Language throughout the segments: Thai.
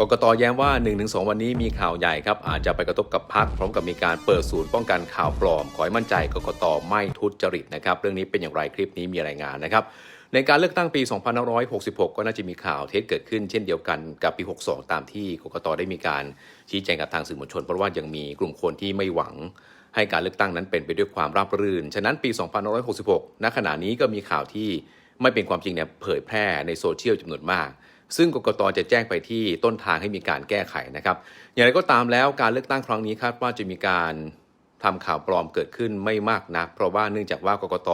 กกตย้มว่า 1-2 วันนี้มีข่าวใหญ่ครับ อาจจะไปกระทบกับพักพร้อมกับมีการเปิดศูนย์ป้องกันข่าวปลอม ขอให้มั่นใจกกตไม่ทุจริตนะครับ เรื่องนี้เป็นอย่างไรคลิปนี้มีรายงานนะครับ ในการเลือกตั้งปี 2566 ก็น่าจะมีข่าวเท็จเกิดขึ้นเช่นเดียวกันกับปี 62 ตามที่กกตได้มีการชี้แจงกับทางสื่อมวลชน เพราะว่ายังมีกลุ่มคนที่ไม่หวังให้การเลือกตั้งนั้นเป็นไปด้วยความราบรื่น ฉะนั้นปี 2566 ณ ขณะนี้ก็มีข่าวที่ไม่เป็นความจริงเนี่ยเผยแพร่ในโซเชียลจำนวนมาก ซึ่งกกตจะแจ้งไปที่ต้นทางให้มีการแก้ไขนะครับ อย่างไรก็ตามแล้วการเลือกตั้งครั้งนี้คาดว่าจะมีการทำข่าวปลอมเกิดขึ้นไม่มากนัก เพราะว่าเนื่องจากว่ากกต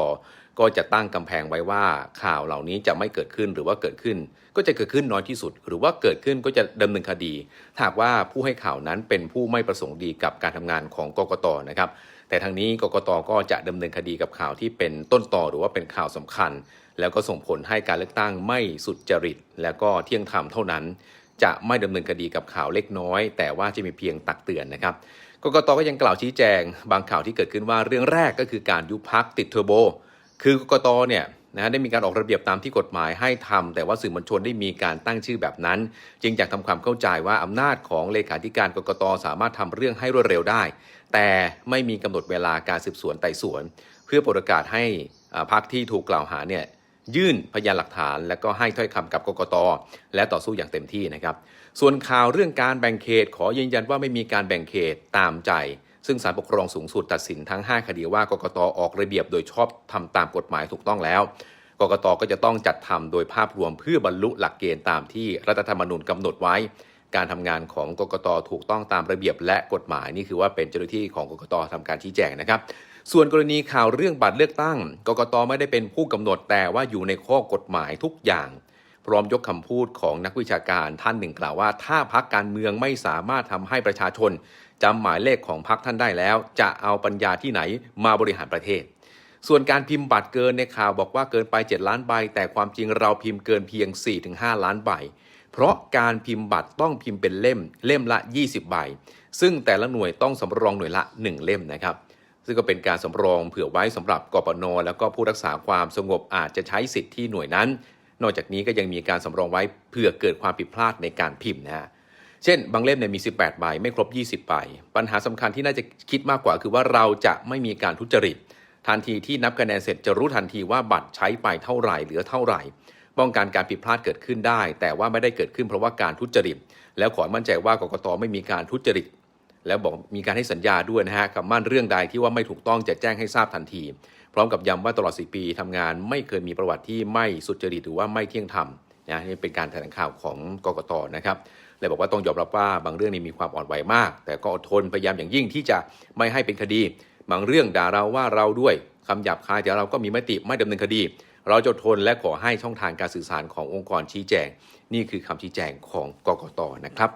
ก็จะตั้งกำแพงไว้ว่าข่าวเหล่านี้จะไม่เกิดขึ้นหรือว่าเกิดขึ้น ก็จะเกิดขึ้นน้อยที่สุด หรือว่าเกิดขึ้นก็จะดำเนินคดีหากว่าผู้ให้ข่าวนั้นเป็นผู้ไม่ประสงค์ดีกับการทำงานของกกตนะครับ แต่ทางนี้กกตก็จะดำเนินคดีกับข่าวที่เป็นต้นต่อหรือว่าเป็นข่าวสำคัญ แล้วก็ส่งผลให้การเลือกตั้งไม่สุจริต แล้วก็เที่ยงธรรมเท่านั้น จะไม่ดำเนินคดีกับข่าวเล็กน้อย แต่ว่าจะมีเพียงตักเตือนนะครับกกตก็ยังกล่าวชี้แจง บางข่าวที่เกิดขึ้นว่าเรื่องแรกก็คือการยุบพักติดเทอร์โบ คือกกตเนี่ย นะได้มีการออกระเบียบตามที่กฎหมายให้ทำแต่ว่าสื่อมวลชนได้มีการตั้งชื่อแบบนั้น จึงอยากทำความเข้าใจว่าอำนาจของเลขาธิการกรกตสามารถทำเรื่องให้รวดเร็วได้ แต่ไม่มีกำหนดเวลาการสืบสวนไต่สวน เพื่อโปรดโอกาสให้พรรคที่ถูกกล่าวหาเนี่ยยื่นพยานหลักฐาน และก็ให้ถ้อยคำกับกกต และต่อสู้อย่างเต็มที่นะครับ ส่วนข่าวเรื่องการแบ่งเขต ขอยืนยันว่าไม่มีการแบ่งเขตตามใจ ซึ่งศาลปกครองสูงสุดตัดสินทั้ง 5 คดีว่ากกตออกระเบียบโดยชอบทำตามกฎหมายถูกต้องแล้ว กกตก็จะต้องจัดทำโดยภาพรวมเพื่อบรรลุหลักเกณฑ์ตามที่รัฐธรรมนูญกำหนดไว้ การทำงานของกกตถูกต้องตามระเบียบและกฎหมายนี่คือว่าเป็นเจ้าหน้าที่ของกกตทำการชี้แจงนะครับส่วนกรณีข่าวเรื่องบัตรเลือกตั้ง กกตไม่ได้เป็นผู้กำหนดแต่ว่าอยู่ในข้อกฎหมายทุกอย่าง พร้อมยกคำพูดของนักวิชาการท่านหนึ่งกล่าวว่า ถ้าพักการเมืองไม่สามารถทำให้ประชาชนจำหมายเลขของพักท่านได้แล้ว จะเอาปัญญาที่ไหนมาบริหารประเทศ ส่วนการพิมพ์บัตรเกินในข่าวบอกว่าเกินไป 7 ล้านใบ แต่ความจริงเราพิมพ์เกินเพียง 4-5 ล้านใบ เพราะการพิมพ์บัตรต้องพิมพ์เป็นเล่ม เล่มละ 20 ใบ ซึ่งแต่ละหน่วยต้องสำรองหน่วยละ 1 เล่มนะครับซึ่งก็เป็นการสำรองเผื่อไว้สำหรับกปนแล้วก็ผู้รักษาความสงบอาจจะใช้สิทธิ์ที่หน่วยนั้น นอกจากนี้ก็ยังมีการสำรองไว้เผื่อเกิดความผิดพลาดในการพิมพ์นะฮะเช่น บางเล่มเนี่ยมี 18 ใบไม่ครบ 20 ใบ ปัญหาสำคัญที่น่าจะคิดมากกว่า คือว่าเราจะไม่มีการทุจริต ทันทีที่นับคะแนนเสร็จจะรู้ทันทีว่าบัตรใช้ไปเท่าไหร่เหลือเท่าไหร่ ป้องกันการผิดพลาดเกิดขึ้นได้ แต่ว่าไม่ได้เกิดขึ้นเพราะว่าการทุจริต แล้วขอมั่นใจว่ากกตไม่มีการทุจริต แล้วบอกมีการให้สัญญาด้วยนะฮะคำมั่นเรื่องใดที่ว่าไม่ถูกต้องจะแจ้งให้ทราบทันที พร้อมกับย้ำว่าตลอด 4 ปีทำงานไม่เคยมีประวัติที่ไม่สุจริตหรือว่าไม่เที่ยงธรรมนะนี่เป็นการแถลงข่าวของกกตนะครับเลยบอกว่าต้องยอมรับว่าบางเรื่องนี้มีความอ่อนไหวมาก แต่ก็อดทนพยายามอย่างยิ่งที่จะไม่ให้เป็นคดี บางเรื่องด่าเราว่าเราด้วยคำหยาบคายแต่เราก็มีมติไม่ดำเนินคดี เราจะทนและขอให้ช่องทางการสื่อสารขององค์กรชี้แจง นี่คือคำชี้แจงของกกตนะครับ